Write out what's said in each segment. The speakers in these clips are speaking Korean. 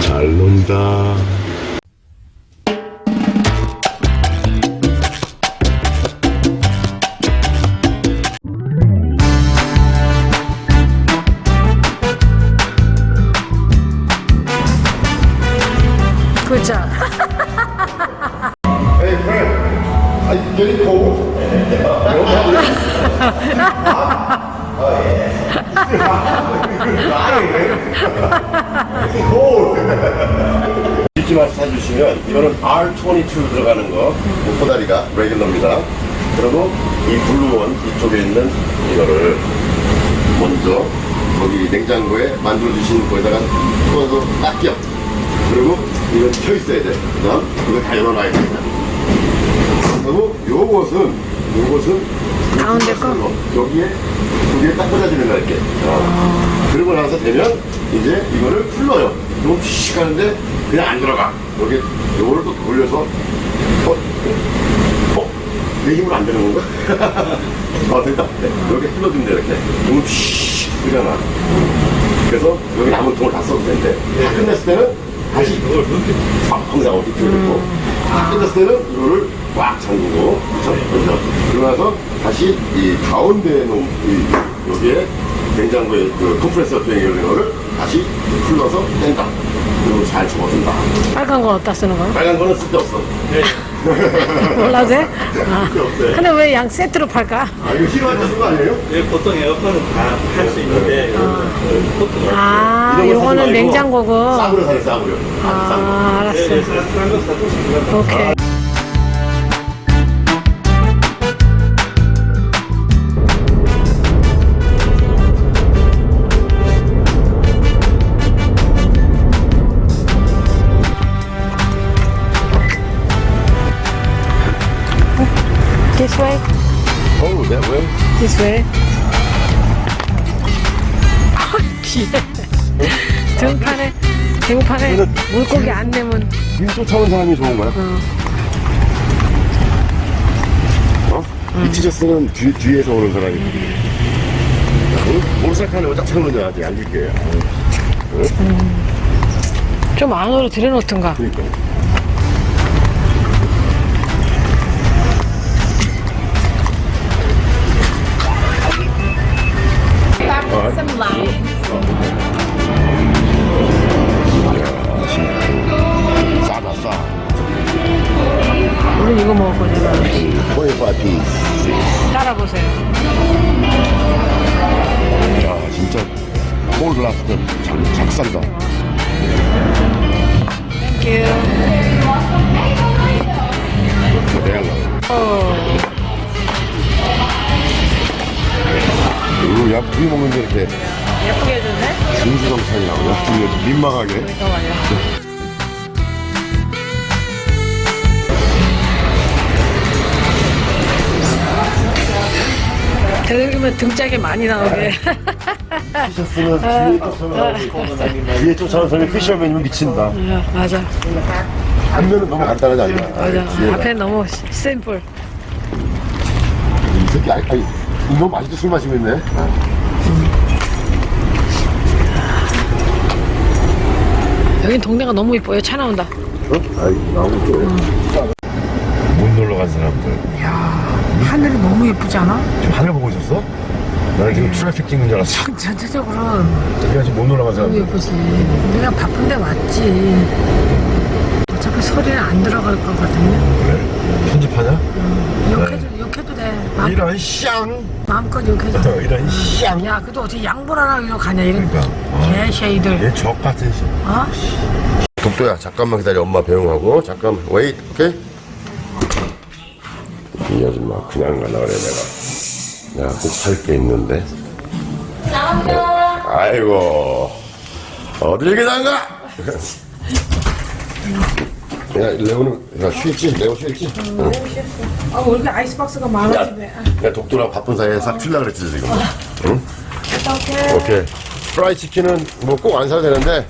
잘 논다. R22 들어가는 거 목포다리가 레귤러입니다. 그리고 이 블루원 이쪽에 있는 이거를 먼저 거기 냉장고에 만들어 주신 거에다가 부어서 딱 껴. 그리고 이건 켜 있어야 돼. 그다음 이거 다 열어놔야 됩니다. 그리고 요것은 요것은 가운데 거? 여기에 여기에 딱 꽂아주는 거야 이렇게. 어. 그러고 나서 되면 이제 이거를 풀러요. 너무 씩 하는데 그냥 안 들어가. 여기 요거를 또 돌려서 어, 어, 내 힘으로 안 되는 건가? 어 됐다. 네. 여기 풀러주면 돼 이렇게. 너무 씩 그러잖아. 그래서 여기 남은 통을 다 써도 되는데 다 끝냈을 때는 다시 이걸 이렇게 항상 어디 틀고 다 끝냈을 때는 이거를 꽉 잠그고 그렇죠? 그러고 나서 다시 이 가운데에 놓은 이 여기에 냉장고에 그 컴프레서 병에 있는 거를 다시 풀러서 뺀다. 그리고 잘 접어준다. 빨간 건 어디다 쓰는 거야? 빨간 거는 쓸데없어. 몰라도 돼? 아. 쓸데없어요. 근데 왜 양 세트로 팔까? 아 이거 싫어하는 쓰는 거 아니에요? 예, 보통 에어컨은 다 할 수 있는데 보통 아, 이런 거 사지 요거는 말고 냉장고고. 싸구려 사요 싸구려. 아주 싼 거. 아, 알았어. 예, 예, 싼거 사주시면 오케이. This way? 아. 등판에, 등판에 물고기 안 내면 길 쫓아온 사람이 좋은 거야? 어? 이 티셔츠는 뒤, 뒤에서 오는 사람이. 응? 모르살칸에 어디다 차는 아직 안 줄게요. 좀 안으로 들여놓든가. 그러니까. 잠깐만요. 되도록이면 등짝에 많이 나오게. 티셔츠는 뒤에 쫓아오는 뒤에 쫓아오는 사람이 피셔맨이면 미친다. 어, 맞아. 앞면은 너무 간단하지 않냐? 맞아. 뒤에가. 앞에 너무 시- 심플. 이 새끼, 아이, 아이, 이놈 아직도 술 마시고 있네. 여긴 동네가 너무 이뻐요. 차 나온다. 어? 아이, 나오고 또. 못 놀러 간 사람들. 하늘이 너무 예쁘지 않아? 지금 하늘 보고 있었어? 나는 지금 트래픽 찍는 줄 알았어. 전체적으로 우리가 지금 못 놀러 간 너무 사람들. 예쁘지. 우리가 바쁜데 왔지. 어차피 소리는 안 들어갈 거거든요. 그래? 편집하냐? 욕해도, 욕해도 돼. 마음, 이런 쌍! 마음껏 욕해도 돼. 이런 쌍! 야, 그래도 어떻게 양보를 안 하고 가냐, 이런 그러니까. 어. 개쉐이들. 얘 적 같은 씨. 어? 독도야, 잠깐만 기다려. 엄마 배웅하고. 잠깐, 웨이, 오케이? 이 아줌마 그냥 가려 그래, 내가. 내가 꼭살게 있는데. 나간다. 아이고. 어딜 그냥 가? 야, 레오는, 야, 쉬었지? 레오 쉬었지? 응. 아, 왜 이렇게 아이스박스가 많아, 야, 집에. 야, 독도랑 바쁜 사이에 싹 튀려고 그랬지, 지금. 응? 어떡해. 오케이. 프라이 치킨은 뭐 꼭 안 사도 되는데,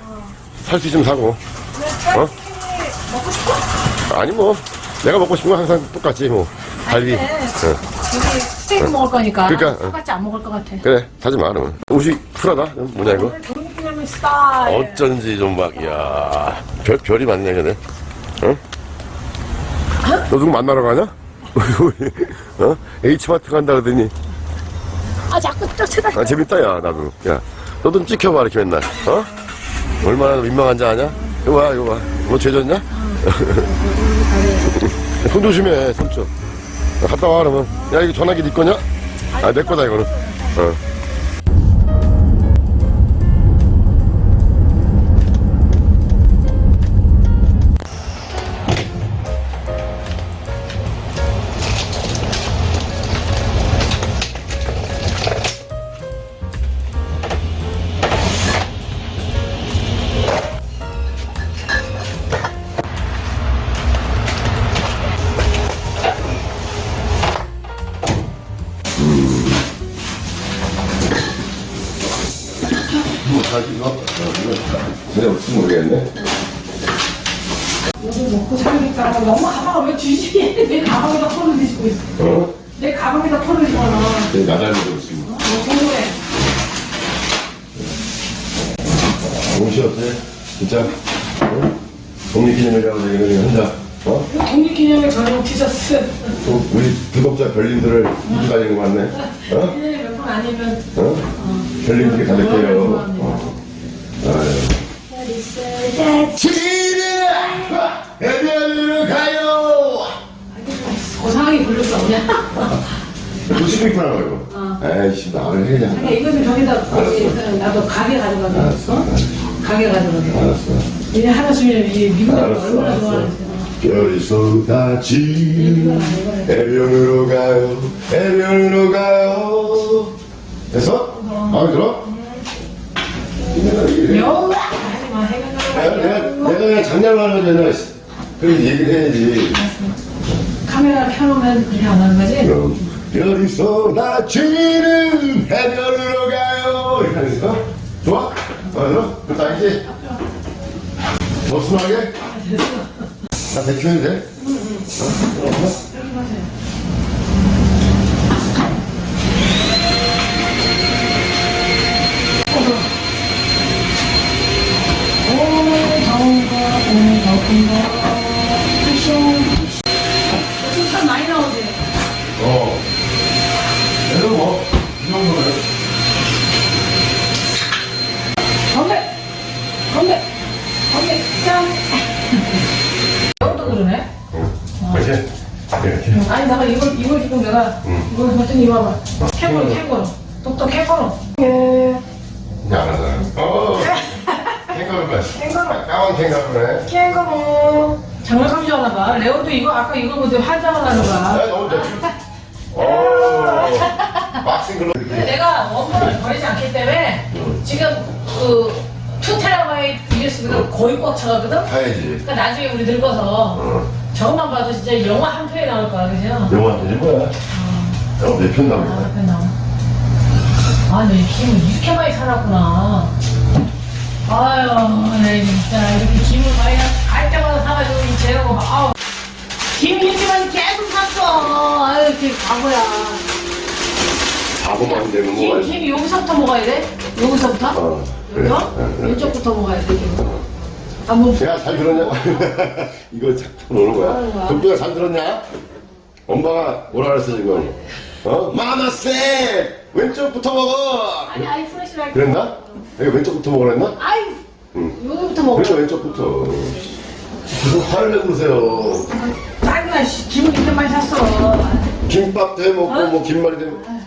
살 수 있으면 사고. 어? 아니, 뭐, 내가 먹고 싶은 건 항상 똑같지, 뭐. 갈비. 근데 어. 우리 스테이크 먹을 거니까 그러니까, 어. 똑같이 안 먹을 것 같아. 그래, 사지 마, 그러면. 옷이 쿨하다? 뭐냐, 이거? 스타일. 어쩐지 좀 막, 이야. 별, 별이 많네, 그네. 어? 너 누구 만나러 가냐? 어? H마트 간다 그러더니. 아 자꾸 쫓아다. 아, 재밌다, 야, 나도. 야, 너도 좀 찍혀봐, 이렇게 맨날. 어? 얼마나 민망한지 아냐? 이거 봐, 이거 봐. 너 죄졌냐? 손 조심해, 손좀. 갔다 와, 그러면. 야, 이거 전화기 네 거냐? 아, 내 거다, 이거는. 어. 뭐, 다시 이거? 어, 이거. 내가 무슨 모르겠네. 먹고 살니까 너무 가방을 왜 주시게? 내 가방에다 털을 드시고 있어. 어? 내 가방에다 털을 드시거나. 내 나다리도 있습니다. 뭐 궁금해. 옷이 어때? 진짜? 어? 독립기념일이라고 얘기를 한다. 어? 독립기념일 전용 티셔츠. 또 우리 구독자 별님들을 입고 다니는 거 같네. 어? 1년에 몇 번 아니면 어? 별님들이 가득해요. 좋아합니다. 어. 아유. 지리 해변으로 가요. 고상하게 부를 수 없냐? 도시고 있구나 이거. 에이씨 나를 해야 그러니까 이거 좀 저기다 거기 나도 가게. 알았어. 어? 가게 가져가자. 알았어. 이제 하나수면 이 미국에 알았어, 얼마나 알았어. 좋아하는지. 별이 쏟아지는 해변으로 가요. 해변으로 가요. 됐어? 마음에 들어? 이래. 하지마 해변으로 내가, 내가, 가요. 내가 그냥 장난을 하려잖아. 그래서 얘기를 해야지. 카메라 켜놓으면 그렇게 안 하는 거지? 그럼 별이 쏟아지는 해변으로 가요. 이렇게 하니까 좋아? 마음에 들어? 그것도 아니지? 더 순하게? 나 대충 해도 돼? 오늘 더운 거 많이 나오지? 어. 그래도 뭐, 이 정도는. 건배! 건배! 건배! 짠! 이것도 그러네? 이렇게? 이렇게. 아니 내가 이걸 이걸 지금 내가 이걸 봤더니 이거 봐봐 캥거루 캥거루 똑똑 캥거루 예 이제 알아서. 어. 캥거루가. 캥거루. 까만 캥거루네. 캥거루 장난감인 줄 아나 봐 레오도 이거 아까 이거 보더니 환장을 하는 거야 아, 너무 좋지. 오. 박싱 글로. 근데 내가 원본을 버리지 않기 때문에 지금 그 투테라바이트 USB가 거의 꽉 차거든 가야지. 그러니까 나중에 우리 늙어서 어. 저것만 봐도 진짜 영화 한 편이 나올 거야 그죠? 영화 되는 거야. 어, 내편 아, 나옵니다. 한편 나와 아, 내 김을 이렇게 많이 살았구나. 아유, 내 진짜 이렇게 김을 많이 갈 때마다 사가지고 이 재료가 막, 아우. 김 이렇게 많이 계속 샀어. 아유, 이렇게 바보야. 바보만 되는 김, 거야. 김 여기서부터 먹어야 돼? 여기서부터? 어, 그래. 여기서? 어, 그래. 왼쪽부터 먹어야 돼, 김. 아, 뭐, 야, 잘 들었냐? 이거 자꾸 노는 거야. 동표가 잘 들었냐? 엄마가 뭐라 그랬어, 지금? 어? 마마 쌤! 왼쪽부터 먹어! 아니, 아이, 프레시라이트. 그랬나? 내가 왼쪽부터 먹으라 했나? 아이, 여기부터 먹어. 그러니까 왼쪽부터. 계속 화를 내고 그러세요. 짜증나, 씨. 김을 이렇게 많이 샀어. 김밥도 해 먹고, 뭐, 김말이도 해 먹고.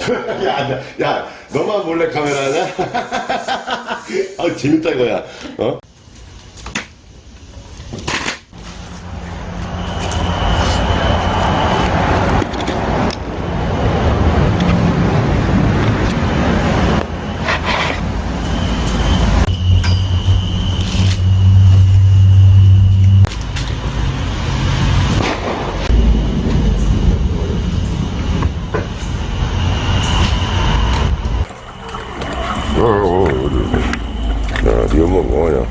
야, 야, 야, 너만 몰래 카메라 하냐? 아, 재밌다, 이거야. 어? 어, 어, 어디, 야, 니가 뭐, 뭐하냐?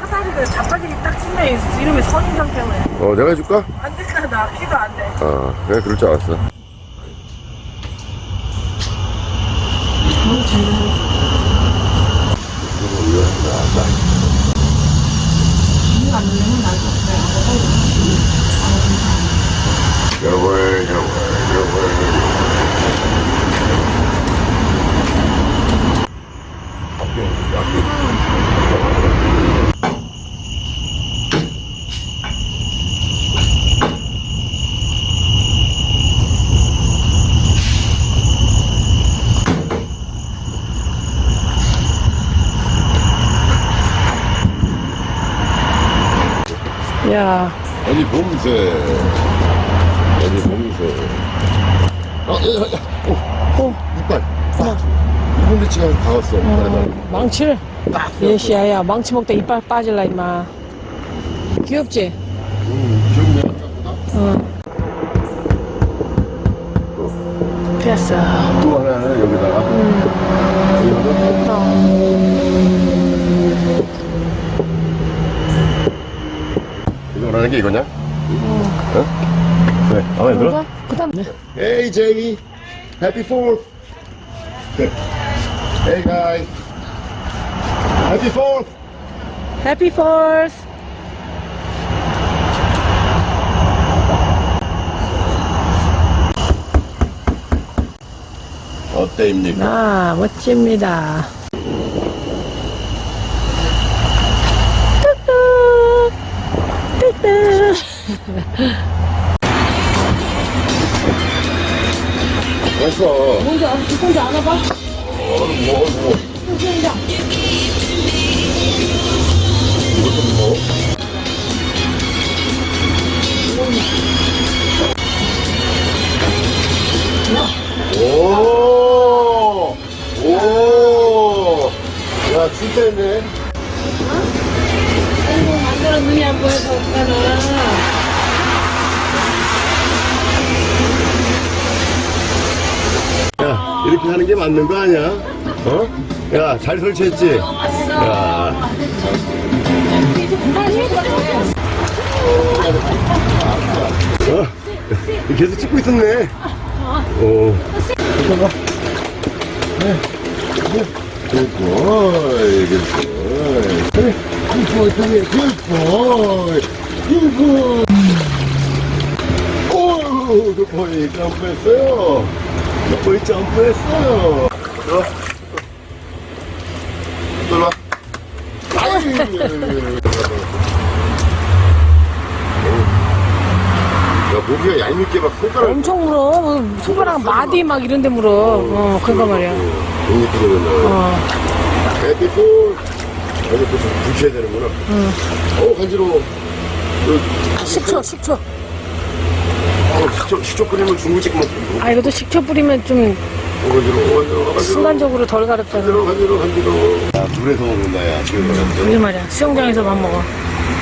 사다리를 자빠지게 딱 찍려 있어. 이름이 선인장 때문에. 어, 내가 해줄까? 안 된다, 나 키도 안 돼. 아, 내가 그럴 줄 알았어. 여월, 여월, 여월. 야, 어디 봄새. 어디 봄새. 어, 야, 야, 야. 어, 어, 이빨. 아, 홍대치가 다 왔어. 음. 망치를. 예시야야, 망치 먹다 이빨 빠질라, 임마. 귀엽지? 기억이 나. 응. 됐어. 또 하나는 여기다가. 이거는 이거 원하는 게 이거냐? 어? 그래, 마음에 들어? 그 다음, Hey, Jamie. Happy Fourth. Hey, guys. Happy Fourth. 해피 폴스. 어때입니까? 아, 멋집니다. 맛있어. 뭔지 알아? 뭔지 알아봐? 뭐, 뭐. 이것도 뭐. 오! 오! 야, 진짜 했네. 만들었느냐, 안 보여서 오빠는. 야, 이렇게 하는 게 맞는 거 아니야? 어? 야, 잘 설치했지? 야. 어? 계속 찍고 있었네. 오. 잠깐만. 네. 네. 굿보이, 굿보이. 그래, 굿보이, 그래, 굿보이. 굿보이. 오, 굿보이, 점프했어요. 굿보이 점프했어요. 들어와. 들어와. 아유. 야, 모기가 얄밉게 막 손가락 엄청 물어. 뭐 손가락 마디 막 이런 데 물어. 어, 그거 말이야. 용이 들어오면 어. 에피폴 여기 또 붙여야 되는구나 어 간지러워 그, 식초, 식초. 어, 식초, 식초 끓이면 중국집 맛 아, 이것도 식초 뿌리면 좀 어, 간지러워 간지러워 간지러워 순간적으로 덜 가렵잖아. 간지러워 간지러워 간지러워 야 물에서 먹는다 야 지금 이게 말이야. 수영장에서만 먹어.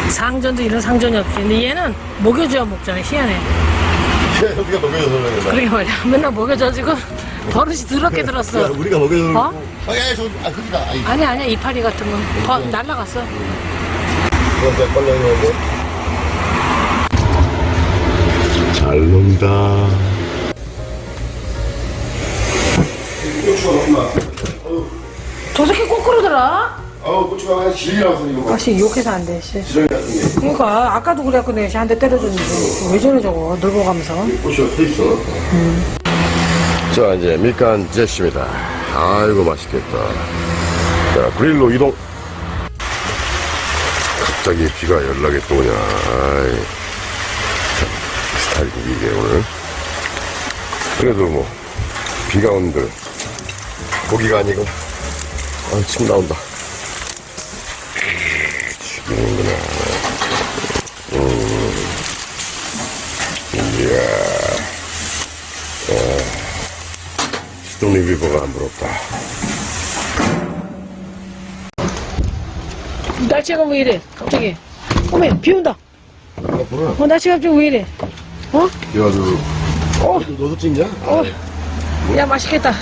상전도 이런 상전이 없지. 근데 얘는 먹여줘야 먹잖아. 희한해. 우리가 거야 그러게 말이야. 맨날 먹여줘가지고 버릇이 더럽게 들었어. 야, 우리가 먹여줘서 어? 아, 야, 저, 아, 그니까, 아이, 아니, 아니야. 이파리 같은 건. 더 날라갔어. 그런데 빨리 해야 잘 논다. 고추가 너무 저 새끼 꼭 그러더라. 아우, 고추가 한 질이라서 이거 막 아씨, 욕해서 안 돼, 씨. 같은. 그러니까, 아까도 그래갖고 내가 한대 때려줬는데. 왜 저래, 저거. 늙어가면서. 고추가 서 있어. 자, 이제 밑간 제시입니다. 아이고, 맛있겠다. 자, 그릴로 이동. 갑자기 비가 연락이 또 오냐. 아이. 참, 스타일이 이게 오늘. 그래도 뭐, 비가 온들 고기가 아니고, 아, 침 나온다. 죽이는구나. 음. 이야. 시동 리뷰버가 안 부럽다. 날씨가 왜 이래? 갑자기. 어메, 비 온다. 아, 뭐야? 어, 날씨가 갑자기 왜 이래? 어? 야, 너, 어, 너도 찍냐? 어, 야, 맛있겠다.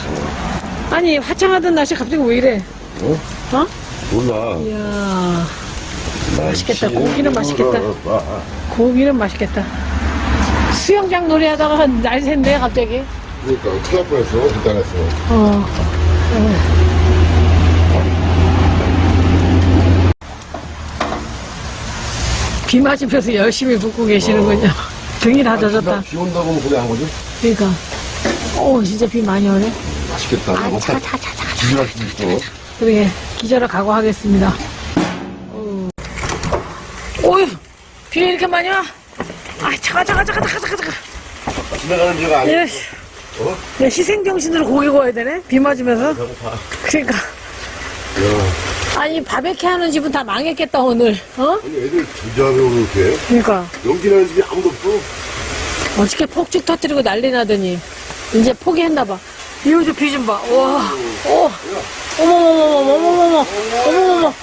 아니, 화창하던 날씨 갑자기 왜 이래? 어? 어? 몰라. 이야, 맛있겠다. 고기는 맛있겠다. 봐. 고기는 맛있겠다. 수영장 놀이하다가 날 샜네 갑자기. 그러니까 큰일 날 뻔했어. 일단했어. 어. 비 맞으면서 열심히 붓고 계시는군요. 등이 다 젖었다. 비 온다고 하면 그냥 한 거지? 그러니까. 오, 진짜 비 많이 오네. 맛있겠다. 아, 이거 차, 차, 차, 차. 기절할 수도 있어. 그러게, 기절을 각오하겠습니다. 오유, 비 이렇게 많이 와? 아, 차가, 차가, 차가, 차가, 차가, 차가. 지나가는 비가 아니야. 예, 어? 야, 희생정신으로 고기 구워야 되네? 비 맞으면서? 그러니까. 아니, 바베큐 하는 집은 다 망했겠다, 오늘. 어? 아니 애들 오면 이렇게 그러니까. 연기나는 집이 아무도 없어. 어저께 폭죽 터뜨리고 난리 나더니, 이제 포기했나봐. 이거 좀비좀 봐. 와, 오, 어머머머머머머머머, 어머머머,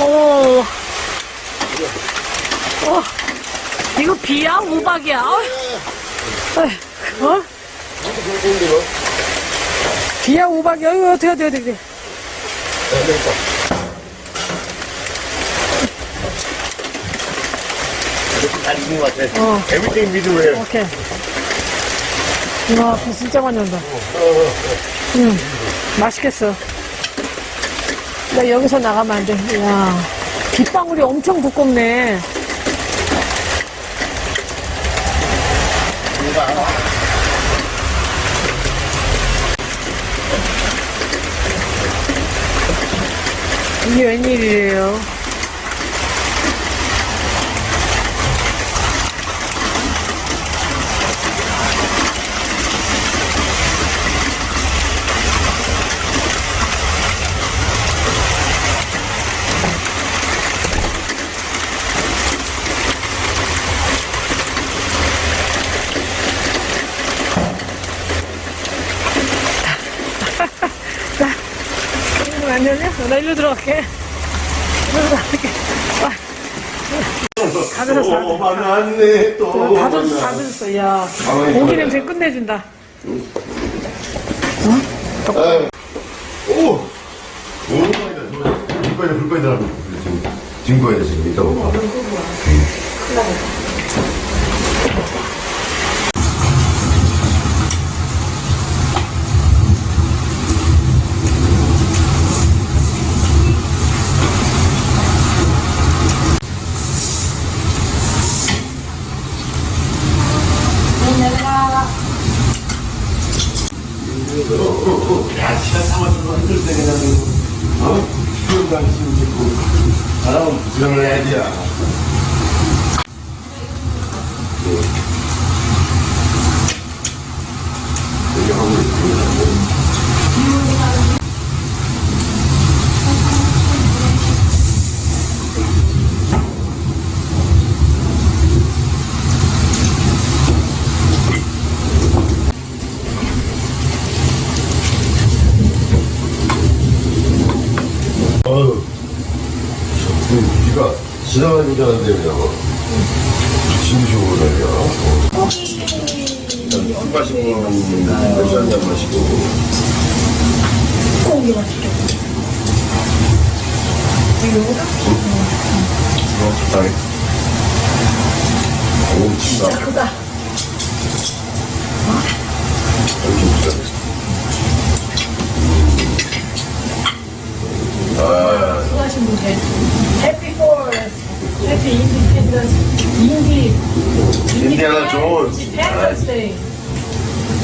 어머머머. 어, 이거 비야? 우박이야? 어? 어? 비야? 우박이야? 이거 어떻게, 어떻게, 어떻게. 잘 익은 것 같아. 어. 에브리띵 미드웨어. 오케이. 와, 비 진짜 많이 온다. 응, 맛있겠어. 나 여기서 나가면 안 돼. 야 빗방울이 엄청 두껍네. 이게 웬일이에요? 이거 안 되냐? 나 일로 들어갈게. 일로 들어갈게. 와. 다 들었어. 다 들었어. 만났네 또. 다 들었어, 다 들었어. 야, 고기 냄새 끝내준다. 오. 불 꺼야 돼, 불 꺼야 되라고. 지금 돼 지금 이따 봐. 야, 운전한대요. 진주로요. 한잔 마시고 한잔 마시고. 아, 수고하신 분들. 해피 포레스트. Actually, you can get the Hindi. Indiana Jones. Independence Day.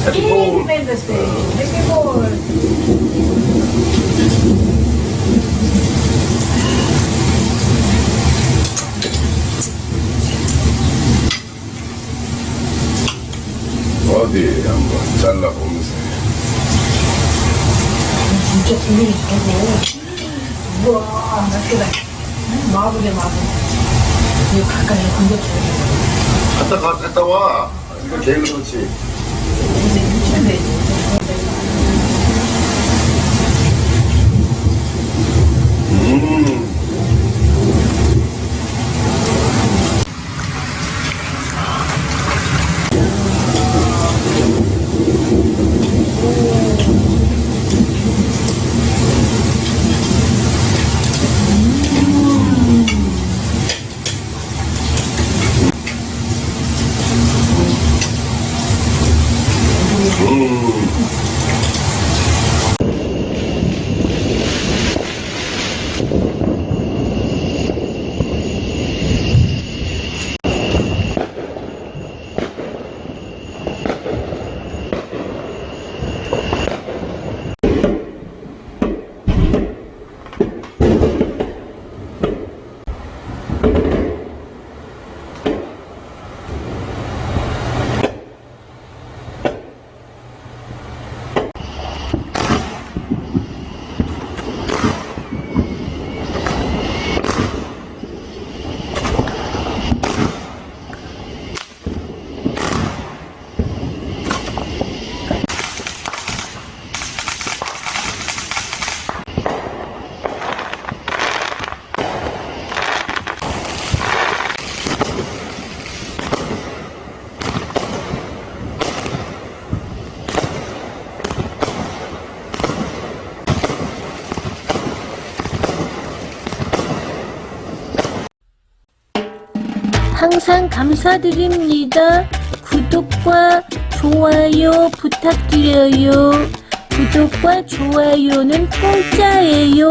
At home. Independence Day. Happy Bowl. 어디 한번 잘라보면서 진짜 국민이 좋고 우와 맛있다 마블이야 마블 이거 가까이 건져줘야 갔다 가, 갔다 와. 이거 제일 그렇지. Mm. 감사드립니다. 구독과 좋아요 부탁드려요. 구독과 좋아요는 공짜예요.